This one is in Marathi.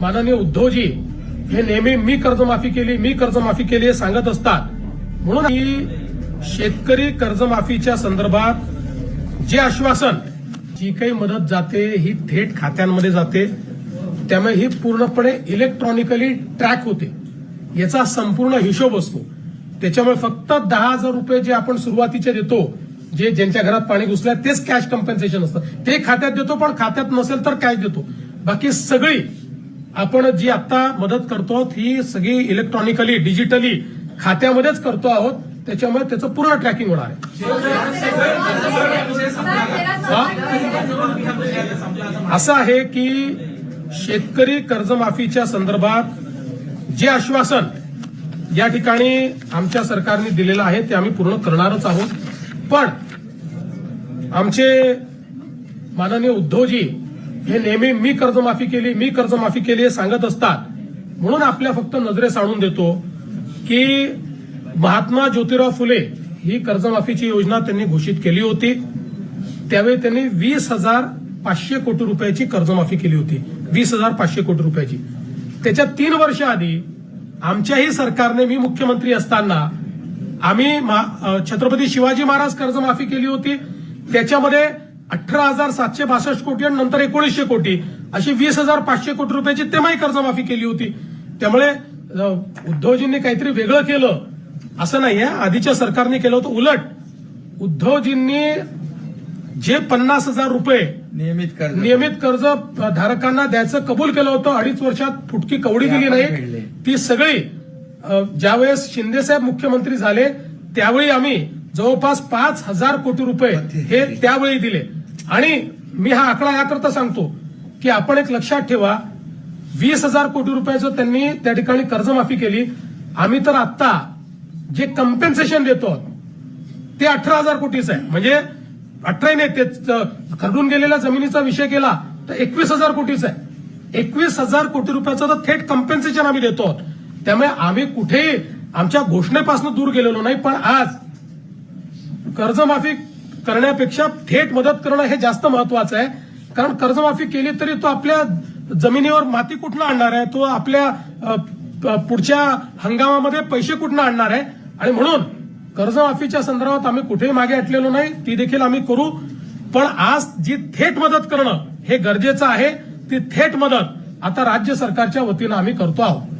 माननीय उद्धवजी हे नेहमी मी कर्जमाफी केली मी कर्जमाफी केली हे सांगत असतात. म्हणून ही शेतकरी कर्जमाफीच्या संदर्भात जे आश्वासन जी काही मदत जाते ही थेट खात्यांमध्ये जाते त्यामुळे ही पूर्णपणे इलेक्ट्रॉनिकली ट्रॅक होते. याचा संपूर्ण हिशोब असतो. त्याच्यामुळे फक्त दहा हजार रुपये जे आपण सुरुवातीचे देतो जे ज्यांच्या घरात पाणी घुसलंय तेच कॅश कम्पेन्सेशन असतं. ते खात्यात देतो पण खात्यात नसेल तर कॅश देतो. बाकी सगळी आपण जी आता मदत करतो आहोत ही सगळी इलेक्ट्रॉनिकली डिजिटली खात्यामध्येच करतो आहोत. त्याच्यामुळे त्याचं पूर्ण ट्रॅकिंग होणार आहे. असं आहे की शेतकरी कर्जमाफीच्या संदर्भात जे आश्वासन या ठिकाणी आमच्या सरकारने दिलेलं आहे ते आम्ही पूर्ण करणारच आहोत. पण आमचे माननीय उद्धवजी हे नेहमी मी कर्जमाफी केली मी कर्जमाफी केली हे सांगत असतात. म्हणून आपल्या फक्त नजरेस आणून देतो की महात्मा ज्योतिराव फुले ही कर्जमाफीची योजना त्यांनी घोषित केली होती. त्यावेळी त्यांनी वीस हजार पाचशे कोटी रुपयाची कर्जमाफी केली होती. वीस हजार पाचशे कोटी रुपयाची. त्याच्या तीन वर्ष आधी आमच्याही सरकारने मी मुख्यमंत्री असताना आम्ही छत्रपती शिवाजी महाराज कर्जमाफी केली होती. त्याच्यामध्ये अठरा हजार सातशे बासष्ट कोटी आणि नंतर एकोणीसशे कोटी अशी वीस हजार पाचशे कोटी रुपयाची तेव्हाही कर्जमाफी केली होती. त्यामुळे उद्धवजींनी काहीतरी वेगळं केलं. असं नाहीये. आधीच्या सरकारने केलं होतं उलट. उद्धवजींनी जे पन्नास हजार रुपये नियमित कर्ज नियमित कर्ज धारकांना द्यायचं कबूल केलं होतं अडीच वर्षात फुटकी कवडी दिली नाही. ती सगळी ज्यावेळेस शिंदेसाहेब मुख्यमंत्री झाले त्यावेळी आम्ही जवळपास पाच हजार कोटी रुपये हे त्यावेळी दिले. आणि मी हा आकडा याकरता सांगतो की आपण एक लक्षात ठेवा वीस हजार कोटी रुपयाचं त्यांनी त्या ठिकाणी कर्जमाफी केली आम्ही तर आत्ता जे कम्पेन्सेशन देतो ते अठरा हजार कोटीच आहे म्हणजे अठरा नाही ते खरडून गेलेल्या जमिनीचा विषय केला तर एकवीस हजार कोटीच आहे एकवीस हजार कोटी रुपयाचं तर थेट कम्पेन्सेशन आम्ही देतो आहोत. त्यामुळे आम्ही कुठेही आमच्या घोषणेपासून दूर गेलेलो नाही पण आज कर्जमाफी करण्यापेक्षा थेट मदत करणं हे जास्त महत्वाचं आहे. कारण कर्जमाफी केली तरी तो आपल्या जमिनीवर माती कुठनं आणणार आहे? तो आपल्या प- पुढच्या हंगामामध्ये पैसे कुठनं आणणार आहे? आणि म्हणून कर्जमाफीच्या संदर्भात आम्ही कुठेही मागे हटलेलो नाही. ती देखील आम्ही करू. पण आज जी थेट मदत करणं हे गरजेचं आहे ती थेट मदत आता राज्य सरकारच्या वतीनं आम्ही करतो आहोत.